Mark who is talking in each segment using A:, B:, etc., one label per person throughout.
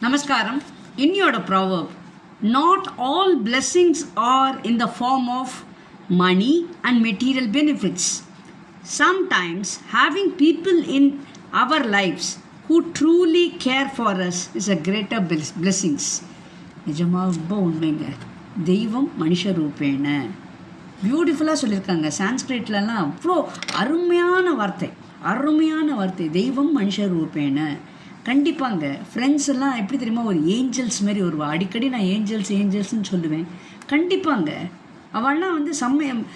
A: நமஸ்காரம் இன்னியோட proverb not all blessings are in the form of money and material benefits sometimes having people in our lives who truly care for us is a greater plus blessings நிஜமாக ரொம்ப உண்மைங்க தெய்வம் மனுஷ ரூபேன பியூட்டிஃபுல்லாக சொல்லியிருக்காங்க சான்ஸ்கிரிட்லலாம் அவ்வளோ அருமையான வார்த்தை அருமையான வார்த்தை தெய்வம் மனுஷ ரூபேன கண்டிப்பாங்க. ஃப்ரெண்ட்ஸ் எல்லாம் எப்படி தெரியுமா? ஒரு ஏஞ்சல்ஸ் மாதிரி வருவா. அடிக்கடி நான் ஏஞ்சல்ஸ் ஏஞ்சல்ஸ்னு சொல்லுவேன். கண்டிப்பாங்க. அவள்லாம் வந்து சமயம்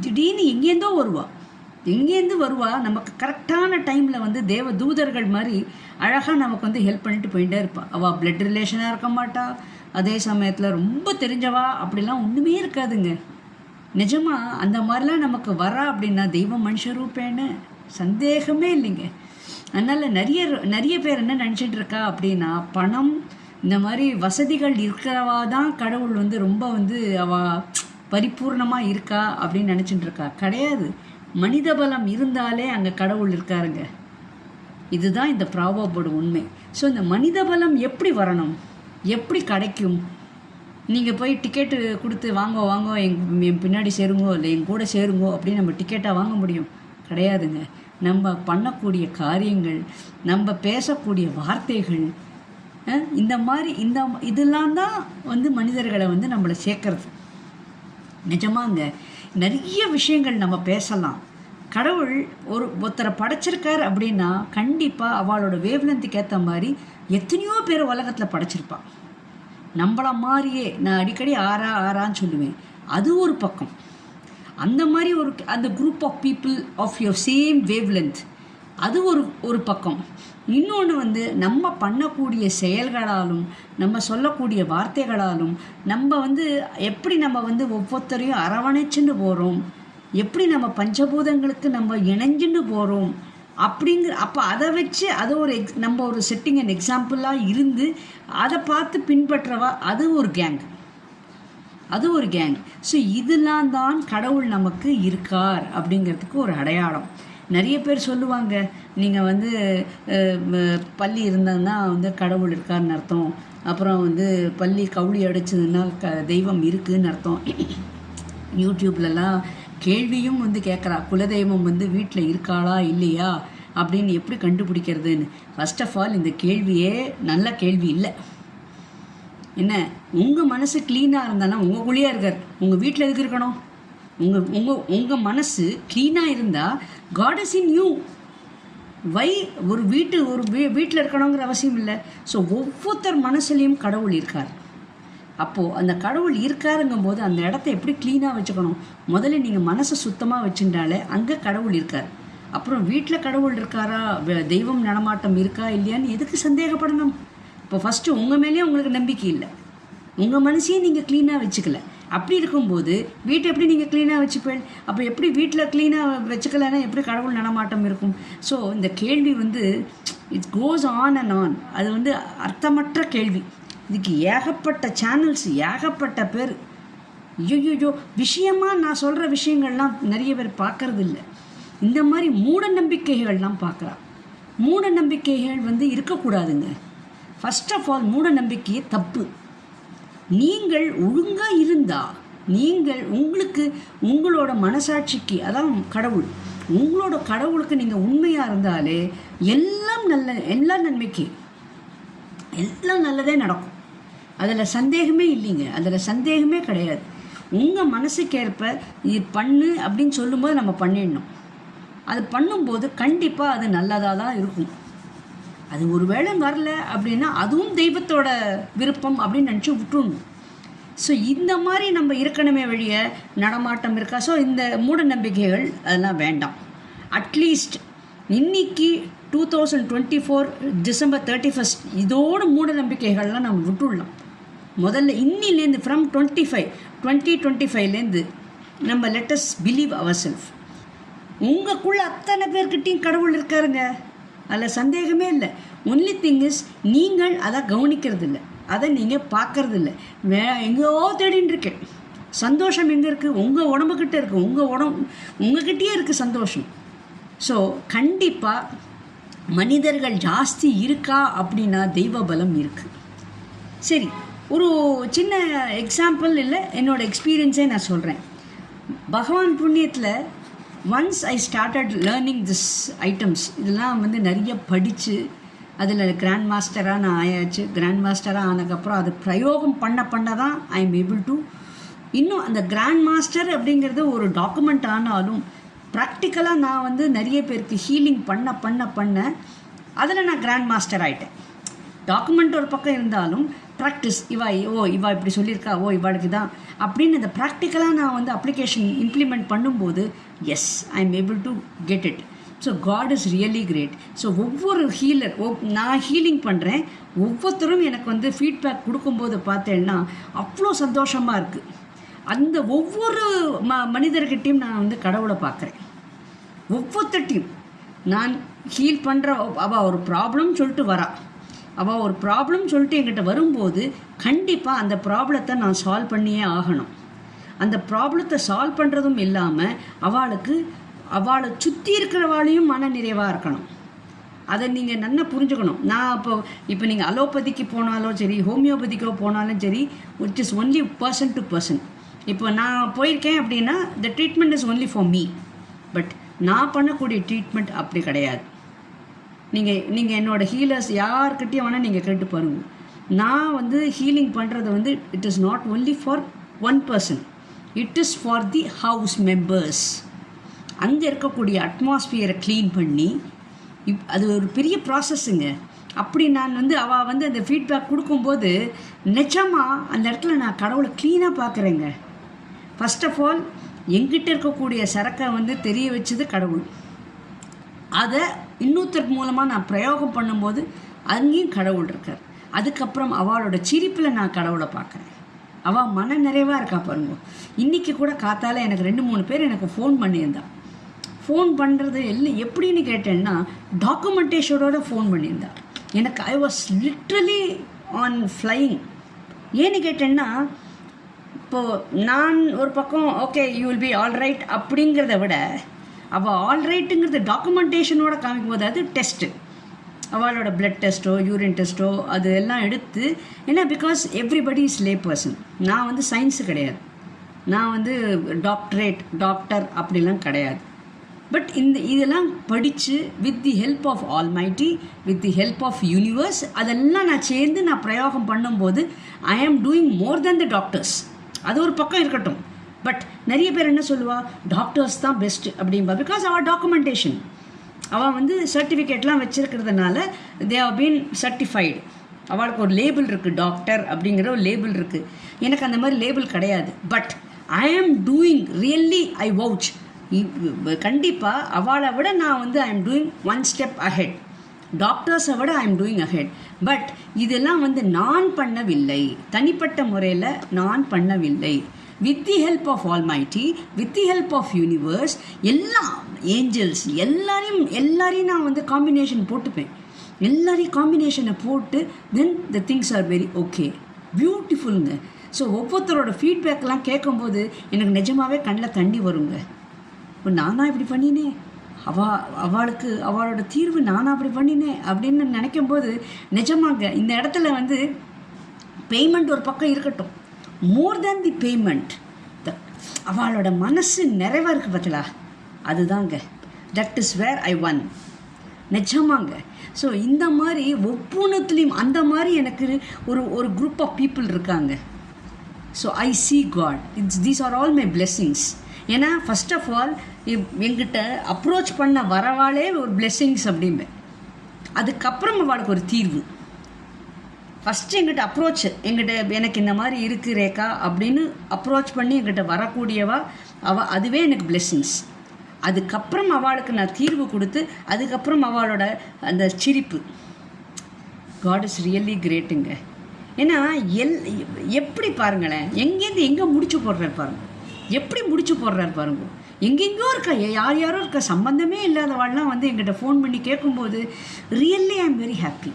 A: திடீர்னு எங்கேருந்தோ வருவா. எங்கேருந்து வருவா? நமக்கு கரெக்டான டைமில் வந்து தேவ தூதர்கள் மாதிரி அழகாக நமக்கு வந்து ஹெல்ப் பண்ணிட்டு போயிட்டே இருப்பாள் அவள் பிளட் ரிலேஷனாக இருக்க மாட்டா. அதே சமயத்தில் ரொம்ப தெரிஞ்சவா? அப்படிலாம் ஒன்றுமே இருக்காதுங்க. நிஜமாக அந்த மாதிரிலாம் நமக்கு வரா அப்படின்னா தெய்வம் மனுஷ ரூபேன்னு சந்தேகமே இல்லைங்க. அதனால் நிறைய நிறைய பேர் என்ன நினச்சிட்டு இருக்கா அப்படின்னா பணம் இந்த மாதிரி வசதிகள் இருக்கிறவா தான் கடவுள் வந்து ரொம்ப வந்து அவ பரிபூர்ணமாக இருக்கா அப்படின்னு நினச்சிட்டு இருக்கா? கிடையாது. மனித பலம் இருந்தாலே அங்கே கடவுள் இருக்காருங்க. இதுதான் இந்த ப்ராபோட உண்மை. ஸோ இந்த மனித பலம் எப்படி வரணும்? எப்படி கிடைக்கும்? நீங்கள் போய் டிக்கெட்டு கொடுத்து வாங்க வாங்க எங் என் பின்னாடி சேருங்கோ இல்லை என் கூட சேருங்கோ அப்படின்னு நம்ம டிக்கெட்டாக வாங்க முடியும்? கிடையாதுங்க. நம்ம பண்ணக்கூடிய காரியங்கள் நம்ம பேசக்கூடிய வார்த்தைகள் இந்த மாதிரி இந்த இதெல்லாம் தான் வந்து மனிதர்களை வந்து நம்மளை சேர்க்கறது. நிஜமாங்க நிறைய விஷயங்கள் நம்ம பேசலாம். கடவுள் ஒரு ஒருத்தரை படைச்சிருக்கார் அப்படின்னா கண்டிப்பாக அவளோட வேவ்லந்துக்கு ஏற்ற மாதிரி எத்தனையோ பேர் உலகத்தில் படைச்சிருப்பான் நம்மள மாதிரியே நான் அடிக்கடி ஆறா ஆறான்னு சொல்லுவேன். அது ஒரு பக்கம். அந்த மாதிரி ஒரு அந்த group of people of your same wavelength அது ஒரு ஒரு பக்கம். இன்னொன்று வந்து நம்ம பண்ணக்கூடிய செயல்களாலும் நம்ம சொல்லக்கூடிய வார்த்தைகளாலும் நம்ம வந்து எப்படி நம்ம வந்து ஒவ்வொருத்தரையும் அரவணைச்சுன்னு போகிறோம் எப்படி நம்ம பஞ்சபூதங்களுக்கு நம்ம இணைஞ்சுன்னு போகிறோம் அப்படிங்கிற அப்போ அதை வச்சு அதை ஒரு எக்ஸ் நம்ம ஒரு செட்டிங் அண்ட் எக்ஸாம்பிளாக இருந்து அதை பார்த்து பின்பற்றவா அது ஒரு கேங் அது ஒரு கேங் ஸோ இதெல்லாம் தான் கடவுள் நமக்கு இருக்கார் அப்படிங்கிறதுக்கு ஒரு அடையாளம். நிறைய பேர் சொல்லுவாங்க நீங்கள் வந்து பள்ளி இருந்ததுன்னா வந்து கடவுள் இருக்காருன்னு அர்த்தம். அப்புறம் வந்து பள்ளி கவுளி அடிச்சதுன்னா க தெய்வம் இருக்குன்னு அர்த்தம். யூடியூப்லலாம் கேள்வியும் வந்து கேட்குறா குலதெய்வம் வந்து வீட்டில் இருக்காளா இல்லையா? அப்படின்னு எப்படி கண்டுபிடிக்கிறதுன்னு. ஃபர்ஸ்ட் ஆஃப் ஆல் இந்த கேள்வியே நல்ல கேள்வி இல்லை. என்ன உங்கள் மனசு க்ளீனாக இருந்தானா உங்கள் குழியாக இருக்கார்? உங்கள் வீட்டில் எதுக்கு இருக்கணும்? உங்கள் உங்கள் உங்கள் மனசு க்ளீனாக இருந்தால் God is in you why ஒரு வீட்டு ஒரு வீ வீட்டில் இருக்கணுங்கிற அவசியம் இல்லை. ஸோ ஒவ்வொருத்தர் மனசுலேயும் கடவுள் இருக்கார். அப்போது அந்த கடவுள் இருக்காருங்கும் போது அந்த இடத்த எப்படி க்ளீனாக வச்சுக்கணும்? முதல்ல நீங்கள் மனசை சுத்தமாக வச்சுட்டாலே அங்கே கடவுள் இருக்கார். அப்புறம் வீட்டில் கடவுள் இருக்காரா? தெய்வம் நடமாட்டம் இருக்கா இல்லையான்னு எதுக்கு சந்தேகப்படணும்? இப்போ ஃபஸ்ட்டு உங்கள் மேலேயே உங்களுக்கு நம்பிக்கை இல்லை. உங்கள் மனசையும் நீங்கள் க்ளீனாக வச்சுக்கல. அப்படி இருக்கும்போது வீட்டை எப்படி நீங்கள் க்ளீனாக வச்சுப்பேன் அப்போ எப்படி வீட்டில் க்ளீனாக வச்சுக்கலன்னா எப்படி கடவுள் நடமாட்டம் இருக்கும்? ஸோ இந்த கேள்வி வந்து it's goes on and on அது வந்து அர்த்தமற்ற கேள்வி. இதுக்கு ஏகப்பட்ட சேனல்ஸ் ஏகப்பட்ட பேர். ஐயோ விஷயமா நான் சொல்கிற விஷயங்கள்லாம் நிறைய பேர் பார்க்கறது இல்லை. இந்த மாதிரி மூட நம்பிக்கைகள்லாம் பார்க்குறா மூட நம்பிக்கைகள் வந்து இருக்கக்கூடாதுங்க. ஃபர்ஸ்ட் ஆஃப் ஆல் மூட நம்பிக்கையே தப்பு. நீங்கள் ஒழுங்காக இருந்தால் நீங்கள் உங்களுக்கு உங்களோட மனசாட்சிக்கு அதான் கடவுள். உங்களோட கடவுளுக்கு நீங்கள் உண்மையாக இருந்தாலே எல்லாம் நல்ல எல்லா நன்மைக்கு எல்லாம் நல்லதே நடக்கும். அதில் சந்தேகமே இல்லைங்க. அதில் சந்தேகமே கிடையாது. உங்கள் மனசுக்கேற்ப இது பண்ணு அப்படின்னு சொல்லும்போது நம்ம பண்ணிடணும். அது பண்ணும்போது கண்டிப்பாக அது நல்லதாக தான் இருக்கும். அது ஒருவேளை வரல அப்படின்னா அதுவும் தெய்வத்தோட விருப்பம் அப்படின்னு நினச்சி விட்டுடணும் ஸோ இந்த மாதிரி நம்ம இருக்கணுமே வழிய நடமாட்டம் இருக்கா? ஸோ இந்த மூட நம்பிக்கைகள் அதெல்லாம் வேண்டாம். அட்லீஸ்ட் இன்னைக்கு two thousand twenty four December thirty first இதோட மூட நம்பிக்கைகள்லாம் நம்ம விட்டுடலாம் முதல்ல இன்னிலேருந்து from twenty five twenty twenty ஃபைவ்லேருந்து நம்ம லெட்டஸ்ட் பிலீவ் அவர் செல்ஃப் உங்களுக்குள்ள அத்தனை பேர்கிட்டையும் கடவுள் இருக்காருங்க. அதில் சந்தேகமே இல்லை. ஒன்லி திங் இஸ் நீங்கள் அதை கவனிக்கிறது இல்லை அதை நீங்கள் பார்க்கறது இல்லை வே எங்கேயோ தேடின்னு இருக்கேன் சந்தோஷம் எங்கே இருக்குது உங்கள் உடம்புக்கிட்ட இருக்குது உங்கள் உடம்பு உங்ககிட்டயே இருக்குது சந்தோஷம். ஸோ கண்டிப்பாக மனிதர்கள் ஜாஸ்தி இருக்கா அப்படின்னா தெய்வ பலம் இருக்குது சரி ஒரு சின்ன எக்ஸாம்பிள் இல்லை என்னோடய எக்ஸ்பீரியன்ஸே நான் சொல்கிறேன் பகவான் புண்ணியத்தில் once I started learning this items இதெல்லாம் வந்து நிறைய படித்து அதில் கிராண்ட் மாஸ்டராக நான் ஆயாச்சு. கிராண்ட் மாஸ்டராக ஆனதுக்கப்புறம் அது பிரயோகம் பண்ண பண்ண தான் ஐ எம் ஏபிள் டு இன்னும் அந்த கிராண்ட் மாஸ்டர் அப்படிங்கிறது ஒரு டாக்குமெண்ட் ஆனாலும் ப்ராக்டிக்கலாக நான் வந்து நிறைய பேருக்கு ஹீலிங் பண்ண பண்ண பண்ண அதில் நான் கிராண்ட் மாஸ்டர் ஆகிட்டேன் டாக்குமெண்ட் ஒரு பக்கம் இருந்தாலும் ப்ராக்டிஸ் இவா ஓ இவா இப்படி சொல்லியிருக்கா ஓ இவாளுக்கு தான் அப்படின்னு அந்த ப்ராக்டிக்கலாக நான் வந்து அப்ளிகேஷன் இம்ப்ளிமெண்ட் பண்ணும்போது as I am able to get it so God is really great so ஒவ்வொரு ஹீலர் ஒ நான் ஹீலிங் பண்ணுறேன் ஒவ்வொருத்தரும் எனக்கு வந்து ஃபீட்பேக் கொடுக்கும்போது பார்த்தேன்னா அவ்வளோ சந்தோஷமாக இருக்குது அந்த ஒவ்வொரு ம மனிதர்கிட்டையும் நான் வந்து கடவுளை பார்க்குறேன். ஒவ்வொருத்தட்டையும் நான் ஹீல் பண்ணுற அவள் ஒரு ப்ராப்ளம்னு சொல்லிட்டு வரா. அவள் ஒரு ப்ராப்ளம் சொல்லிட்டு என்கிட்ட வரும்போது கண்டிப்பாக அந்த ப்ராப்ளத்தை நான் சால்வ் பண்ணியே ஆகணும். அந்த ப்ராப்ளத்தை சால்வ் பண்ணுறதும் இல்லாமல் அவளுக்கு அவளை சுற்றி இருக்கிறவாளையும் மன நிறைவாக இருக்கணும். அதை நீங்கள் நல்லா புரிஞ்சுக்கணும். நான் இப்போ இப்போ நீங்கள் அலோபதிக்கு போனாலும் சரி ஹோமியோபதிக்கோ போனாலும் சரி it is only person to person இப்போ நான் போயிருக்கேன் அப்படின்னா the treatment is only for me but நான் பண்ணக்கூடிய ட்ரீட்மெண்ட் அப்படி கிடையாது. நீங்கள் நீங்கள் என்னோடய ஹீலர்ஸ் யார்கிட்டையும் வேணால் நீங்கள் கேட்டு பாருங்கள் நான் வந்து ஹீலிங் பண்ணுறது வந்து it is not only for one person it is for the house members அங்கே இருக்கக்கூடிய அட்மாஸ்பியரை க்ளீன் பண்ணி இப் அது ஒரு பெரிய ப்ராசஸ்ஸுங்க அப்படி நான் வந்து அவள் வந்து அந்த ஃபீட்பேக் கொடுக்கும்போது நிஜமாக அந்த இடத்துல நான் கடவுளை க்ளீனாக பார்க்குறேங்க ஃபஸ்ட் ஆஃப் ஆல் எங்கிட்ட இருக்கக்கூடிய சரக்கை வந்து தெரிய வச்சது கடவுள். அதை இன்னொருத்தர் மூலமாக நான் பிரயோகம் பண்ணும்போது அங்கேயும் கடவுள் இருக்கார். அதுக்கப்புறம் அவளோட சிரிப்பில் நான் கடவுளை பார்க்குறேன். அவள் மன நிறைவாக இருக்கா பாருங்க. இன்றைக்கி கூட காத்தால எனக்கு ரெண்டு மூணு பேர் எனக்கு ஃபோன் பண்ணியிருந்தா. ஃபோன் பண்ணுறது எல்லாம் எப்படின்னு கேட்டேன்னா டாக்குமெண்டேஷனோட ஃபோன் பண்ணியிருந்தா. எனக்கு I was literally on flying ஏன்னு கேட்டேன்னா இப்போது நான் ஒரு பக்கம் okay you will be all right அப்படிங்கிறத விட அவள் ஆல் ரைட்டுங்கிறது டாக்குமெண்டேஷனோட காமிக்கும் போது அது டெஸ்ட்டு அவளோட பிளட் டெஸ்ட்டோ யூரின் டெஸ்ட்டோ அது எல்லாம் எடுத்து ஏன்னா because everybody is lay person நான் வந்து சயின்ஸு கிடையாது. நான் வந்து டாக்டரேட் டாக்டர் அப்படிலாம் கிடையாது. பட் இந்த இதெல்லாம் படித்து with the help of almighty with the help of universe அதெல்லாம் நான் சேர்ந்து நான் பிரயோகம் பண்ணும்போது ஐ ஆம் டூயிங் மோர் தென் த டாக்டர்ஸ் அது ஒரு பக்கம் இருக்கட்டும். பட் நிறைய பேர் என்ன சொல்லுவா? டாக்டர்ஸ் தான் பெஸ்ட் அப்படின்பா பிகாஸ் அவள் டாக்குமெண்டேஷன் அவள் வந்து சர்டிஃபிகேட்லாம் வச்சுருக்கிறதுனால தே ஹவ் பீன் சர்டிஃபைடு அவளுக்கு ஒரு லேபிள் இருக்குது டாக்டர் அப்படிங்கிற ஒரு லேபிள் இருக்குது எனக்கு அந்த மாதிரி லேபிள் கிடையாது. பட் ஐ ஆம் டூயிங் ரியல்லி ஐ வவுச் கண்டிப்பாக அவளை விட நான் வந்து I am doing one step ahead டாக்டர்ஸை விட I am doing ahead but இதெல்லாம் வந்து நான் பண்ணவில்லை. தனிப்பட்ட முறையில் நான் பண்ணவில்லை. With the help of almighty with the help of universe எல்லாம் ஏஞ்சல்ஸ் எல்லாரையும் எல்லாரையும் நான் வந்து காம்பினேஷன் போட்டுப்பேன். எல்லாரையும் காம்பினேஷனை போட்டு then the things are very okay பியூட்டிஃபுல்லுங்க so ஒவ்வொருத்தரோட ஃபீட்பேக்லாம் கேட்கும்போது எனக்கு நிஜமாகவே கண்ணில் தண்ணி வருங்க. இப்போ நானா இப்படி பண்ணினேன் அவா அவளுக்கு அவளோட தீர்வு நானா அப்படி பண்ணினேன் அப்படின்னு நினைக்கும்போது நிஜமாங்க இந்த இடத்துல வந்து பேமெண்ட் ஒரு பக்கம் இருக்கட்டும். மோர் தேன் தி பேமெண்ட் த அவளோட மனசு நிறைவாக இருக்குது பார்த்தலா அதுதாங்க. That is where I won நிஜமாங்க. So இந்த மாதிரி ஒவ்வொன்றத்துலேயும் அந்த மாதிரி எனக்கு ஒரு ஒரு குரூப் ஆஃப் பீப்புள் இருக்காங்க. So I see God it's these are all my blessings ஏன்னா ஃபஸ்ட் ஆஃப் ஆல் எங்கிட்ட அப்ரோச் பண்ண வரவாளே ஒரு பிளெஸ்ஸிங்ஸ் அப்படிம்பேன். அதுக்கப்புறம் அவளுக்கு ஒரு தீர்வு. ஃபஸ்ட்டு எங்கிட்ட அப்ரோச் எங்கிட்ட எனக்கு இந்த மாதிரி இருக்குது ரேகா அப்படின்னு அப்ரோச் பண்ணி எங்கிட்ட வரக்கூடியவா அவள் அதுவே எனக்கு பிளெஸ்ஸிங்ஸ் அதுக்கப்புறம் அவளுக்கு நான் தீர்வு கொடுத்து அதுக்கப்புறம் அவளோட அந்த சிரிப்பு. காட் இஸ் ரியலி கிரேட்டுங்க ஏன்னா எல் எப்படி பாருங்களேன் எங்கேருந்து எங்கே முடிச்சு போடுறாரு பாருங்க. எப்படி முடிச்சு போடுறாரு பாருங்க. எங்கெங்கோ இருக்கா யார் யாரோ இருக்கா சம்மந்தமே இல்லாதவாள்லாம் வந்து எங்கிட்ட ஃபோன் பண்ணி கேட்கும்போது really I am very happy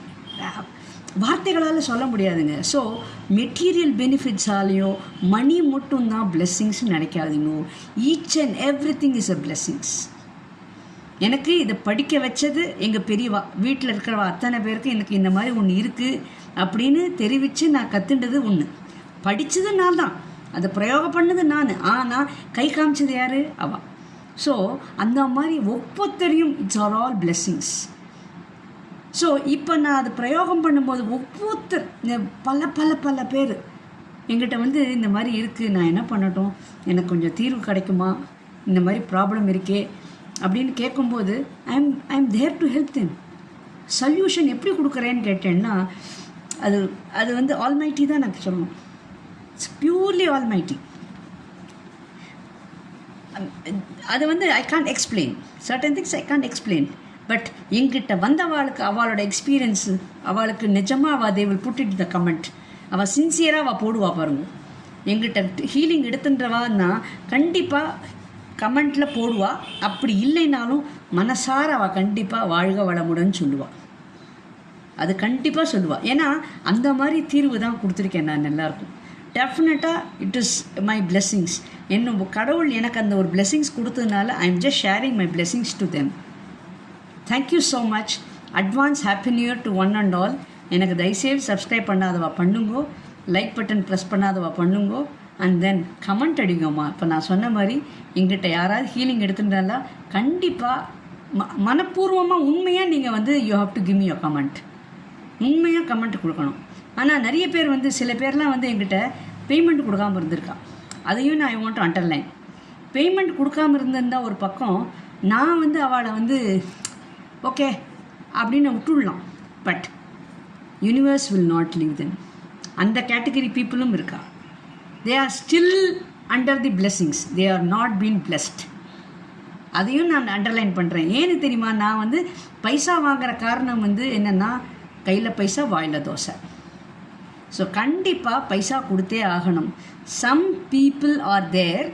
A: வார்த்தைகளால் சொல்ல முடியாதுங்க. ஸோ மெட்டீரியல் பெனிஃபிட்ஸாலேயோ மணி மட்டும்தான் பிளெஸ்ஸிங்ஸ்னு நினைக்காதீங்க. Each and every thing is a blessings எனக்கு இதை படிக்க வச்சது எங்கள் பெரியவா வீட்டில் இருக்கிறவா அத்தனை பேருக்கு எனக்கு இந்த மாதிரி ஒன்று இருக்குது அப்படின்னு தெரிவித்து நான் கற்றுண்டது ஒன்று படித்தது நான் தான். அதை பிரயோகம் பண்ணது நான். ஆனால் கை காமிச்சது யார்? அவ. ஸோ அந்த மாதிரி ஒவ்வொருத்தரையும் it's are all blessings so இப்போ நான் அது பிரயோகம் பண்ணும்போது ஒவ்வொருத்தர் இந்த பல பல பல பேர் எங்கிட்ட வந்து இந்த மாதிரி இருக்குது நான் என்ன பண்ணட்டும்? எனக்கு கொஞ்சம் தீர்வு கிடைக்குமா? இந்த மாதிரி ப்ராப்ளம் இருக்கே. அப்படின்னு கேட்கும்போது I am I am there to help them solution எப்படி கொடுக்குறேன்னு கேட்டேன்னா அது அது வந்து ஆல்மைட்டி தான் எனக்கு சொல்லணும். இட்ஸ் பியூர்லி ஆல்மைட்டி அது வந்து I can't explain certain things I can't explain but எங்கிட்ட வந்தவாளுக்கு அவளோட எக்ஸ்பீரியன்ஸ் அவளுக்கு நிஜமாக அவள் they will put it the comment அவள் சின்சியராக அவள் போடுவா பாருங்க. எங்கிட்ட ஹீலிங் எடுத்துன்றவான்னா கண்டிப்பாக கமெண்ட்டில் போடுவா. அப்படி இல்லைனாலும் மனசார அவள் கண்டிப்பாக வாழ்க வளமுடன் சொல்லுவாள் அது கண்டிப்பாக சொல்லுவாள் ஏன்னா அந்த மாதிரி தீர்வு தான் கொடுத்துருக்கேன் நான் எல்லாருக்கும். டெஃபினட்டாக இட் இஸ் மை பிளெஸ்ஸிங்ஸ் என்ன கடவுள் எனக்கு அந்த ஒரு பிளெஸ்ஸிங்ஸ் கொடுத்ததுனால I am just sharing my blessings to them thank you so much advance happy new year to one and all எனக்கு தயவுசெய்து சப்ஸ்கிரைப் பண்ணாதவா பண்ணுங்கோ. லைக் பட்டன் ப்ரெஸ் பண்ணாதவா பண்ணுங்கோ. அண்ட் தென் கமெண்ட் அடிங்கம்மா. இப்போ நான் சொன்ன மாதிரி எங்கிட்ட யாராவது ஹீலிங் எடுத்துட்டாலா கண்டிப்பாக ம மனப்பூர்வமாக உண்மையாக நீங்கள் வந்து you have to give me your comment உண்மையாக கமெண்ட் கொடுக்கணும். ஆனால் நிறைய பேர் வந்து சில பேர்லாம் வந்து எங்கிட்ட பேமெண்ட் கொடுக்காம இருந்திருக்கா. அதையும் நான் ஐ வாண்ட் அண்டர்லைன் பேமெண்ட் கொடுக்காம இருந்திருந்தால் ஒரு பக்கம் நான் வந்து அவளை வந்து ஓகே அப்படின்னு விட்டுடலாம். But universe will not leave then அந்த கேட்டகரி பீப்புளும் இருக்கா? They are still under the blessings they are not been blessed அதையும் நான் அண்டர்லைன் பண்ணுறேன் ஏன்னு தெரியுமா? நான் வந்து பைசா வாங்குற காரணம் வந்து என்னென்னா கையில் பைசா வாயில் தோசை. ஸோ கண்டிப்பாக பைசா கொடுத்தே ஆகணும். Some people are there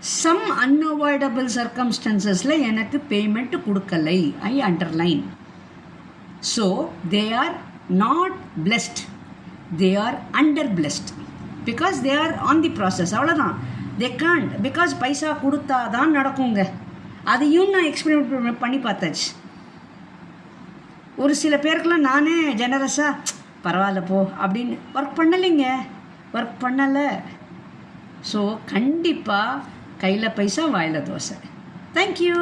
A: some unavoidable சர்க்கம்ஸ்டன்சஸில் எனக்கு payment கொடுக்கலை. I underline so they are not blessed they are under blessed because they are on the process அவ்வளோதான் தே காண்ட் பிகாஸ் பைசா கொடுத்தா தான் நடக்குங்க. அதையும் நான் எக்ஸ்பெரிமெண்ட் பண்ணி பார்த்தாச்சு. ஒரு சில பேருக்கெல்லாம் நானே ஜெனரஸாக பரவாயில்ல போ அப்படின்னு ஒர்க் பண்ணலைங்க. ஒர்க் பண்ணலை. ஸோ கண்டிப்பாக கையில் பைசா வாயில் தோசை. தேங்க்யூ